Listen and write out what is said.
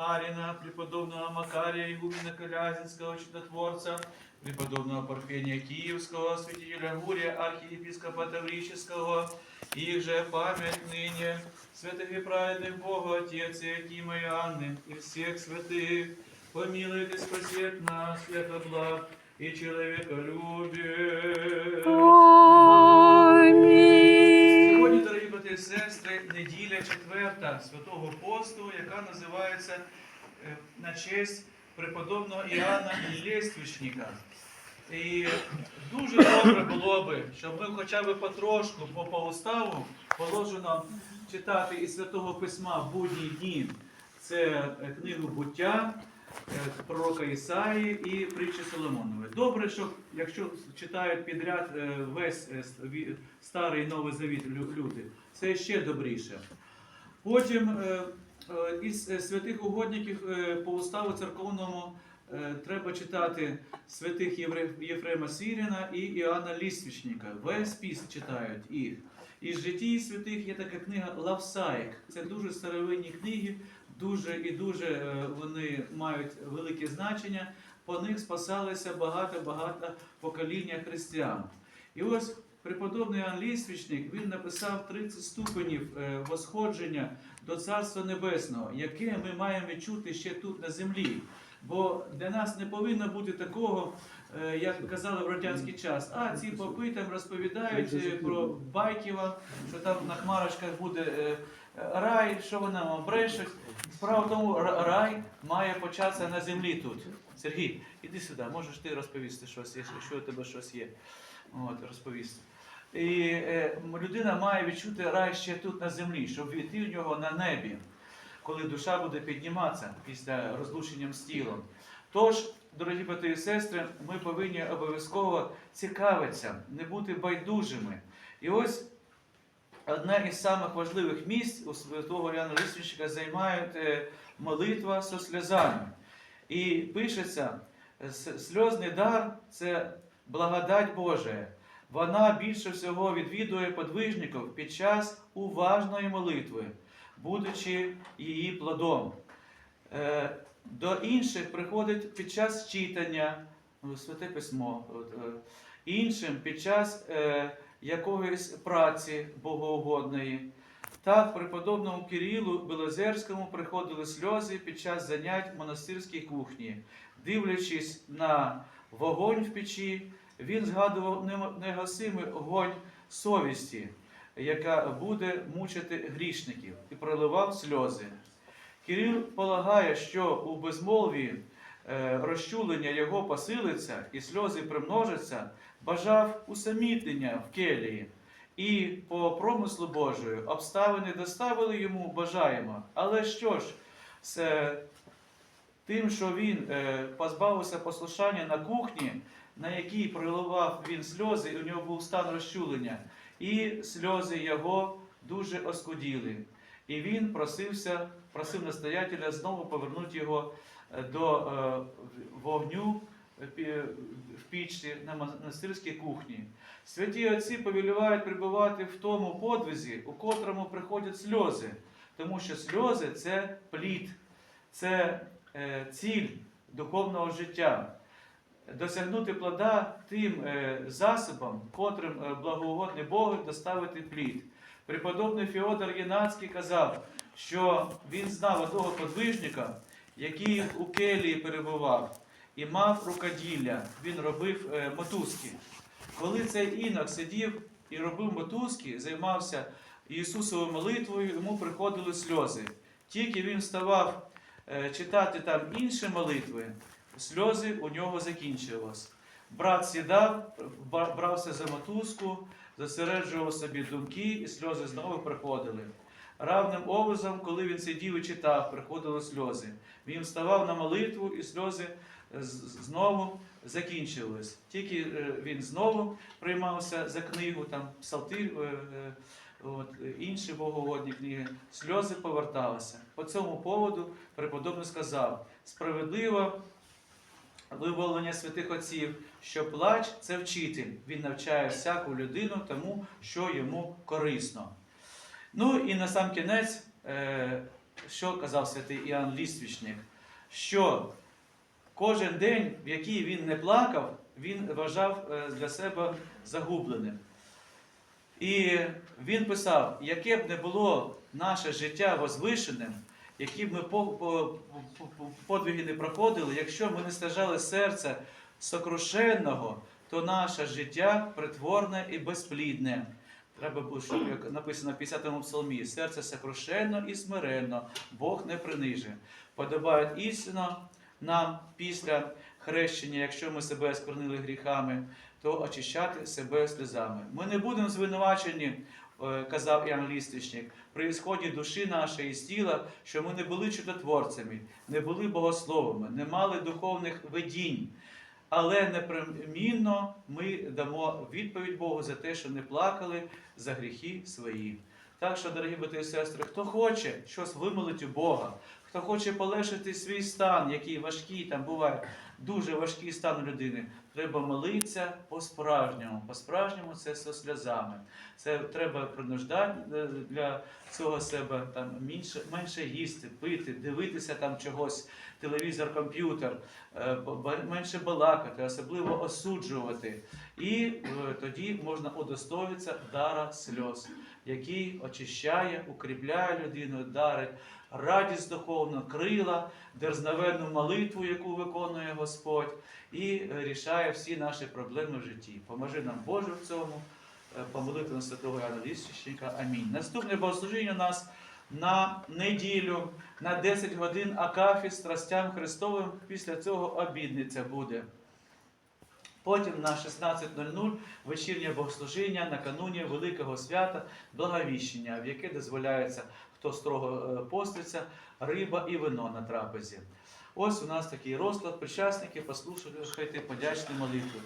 Марина, преподобного Макария Игумена Колязинского, чудотворца, преподобного Парфения Киевского, святителя Гурия, архиепископа Таврического, их же память ныне, святых и праведных Бога, Отец и Акима и Анны, и всех святых, помилуй и спаси от нас, свято благ и человеколюбие. Амінь. І сестри, неділя четверта святого посту, яка називається е, на честь преподобного Іоанна Лєствічника. І дуже добре було би, щоб ми хоча б потрошку по, по уставу положено читати із Святого Письма в будні дні. Це е, книгу буття пророка Ісаї і притчі Соломонової. Добре, що якщо читають підряд е, весь е, старий і новий завіт люди, це ще добріше. Потім е, е, із е, святих угодників е, по уставу церковному е, треба читати святих Єфрема Сіріна і Іоанна Ліствічника. Весь піст читають їх. Із житій святих є така книга Лавсаїк. Це дуже старовинні книги, дуже і дуже е, вони мають велике значення. По них спасалися багато-багато покоління християн. І ось преподобний Іоанн він написав 30 ступенів е, восходження до Царства Небесного, яке ми маємо відчути ще тут на землі. Бо для нас не повинно бути такого, е, як казали в радянський час. А ці попи там розповідають про байки вам, що там на хмарочках буде рай, що вони нам брешуть. Справа в тому, рай має початися на землі тут. Сергій, іди сюди, можеш ти розповісти щось, якщо у тебе щось є. От, розповісти. І е, людина має відчути рай ще тут на землі, щоб війти в нього на небі, коли душа буде підніматися після розлучення з тілом. Тож, дорогі брати і сестри, ми повинні обов'язково цікавитися, не бути байдужими. І ось одне із самих важливих місць у святого Яна Лисвічника займає е, молитва со сльозами. І пишеться, сльозний дар це благодать Божия. Вона більше всього відвідує подвижників під час уважної молитви, будучи її плодом. Е, До інших приходить під час читання, ну, святе письмо, е, іншим під час якоїсь праці богоугодної. Так, преподобному Кирилу Белозерському приходили сльози під час занять в монастирській кухні. Дивлячись на вогонь в печі, він згадував негасимий огонь совісті, яка буде мучити грішників, і проливав сльози. Кирил полагає, що у безмолві розчулення його посилиться і сльози примножаться, бажав усамітнення в келії. І по промислу Божою обставини доставили йому бажаємо. Але що ж, з е, тим, що він е, позбавився послушання на кухні, на якій проливав він сльози, і у нього був стан розчулення, і сльози його дуже оскуділи. І він просився, просив настоятеля знову повернути його е, до е, вогню е, в пічці на монастирській кухні. Святі отці повелівають прибувати в тому подвизі, у котрому приходять сльози, тому що сльози це плід, це е, ціль духовного життя. Досягнути плода тим е, засобом, котрим е, благоугодний Богу доставити плід. Преподобний Феодор Єнацький казав, що він знав одного подвижника, який у келії перебував і мав рукоділля. Він робив е, мотузки. Коли цей інок сидів і робив мотузки, займався Ісусовою молитвою, йому приходили сльози. Тільки він ставав е, читати там інші молитви, сльози у нього закінчились. Брат сідав, брався за мотузку, зосереджував собі думки, і сльози знову приходили. Равним образом, коли він сидів і читав, приходили сльози. Він вставав на молитву, і сльози з- знову закінчились. Тільки е, він знову приймався за книгу, там псалтир, е, е, от, е, інші богоугодні книги, сльози поверталися. По цьому поводу преподобний сказав: справедливо виволення святих отців, що плач це вчитель. Він навчає всяку людину тому, що йому корисно. Ну і на сам кінець е, що казав святий Іоанн Ліствічник, що кожен день, в який він не плакав, він вважав е, для себе загубленим. І він писав, яке б не було наше життя возвишеним, які б ми по- по- по- по- подвиги не проходили, якщо ми не страждали серця сокрушенного, то наше життя притворне і безплідне. Треба було, щоб як написано в 50-му псалмі, серце сокрушенно і смиренно, Бог не принижує. Подобає істинно нам після хрещення, якщо ми себе скорнили гріхами, то очищати себе сльозами. Ми не будемо звинувачені, е, казав Іоанн Лістичник, при ісході душі нашої з тіла, що ми не були чудотворцями, не були богословами, не мали духовних видінь. Але непримінно ми дамо відповідь Богу за те, що не плакали за гріхи свої. Так що, дорогі брати і сестри, хто хоче щось вимолити у Бога, хто хоче полегшити свій стан, який важкий, там буває дуже важкий стан людини, треба молитися по-справжньому. По-справжньому це зі сльозами. Це треба принуждати е, для цього себе там менше, менше їсти, пити, дивитися там чогось, телевізор, комп'ютер, е, менше балакати, особливо осуджувати. І е, тоді можна удостоїтися дара сльоз, який очищає, укріпляє людину, дарить радість духовну, крила, дерзновенну молитву, яку виконує Господь, і рішає всі наші проблеми в житті. Поможи нам Боже в цьому, е, по молитвам святого Іоанна Ліщичника. Амінь. Наступне богослужіння у нас на неділю, на 10 годин Акафіст страстям Христовим. Після цього обідниця буде. Потім на 16.00 вечірнє богослужіння накануні Великого свята Благовіщення, в яке дозволяється, хто строго е, поститься, риба і вино на трапезі. Ось у нас такий розклад. Причасники, послухайте подячні молитви.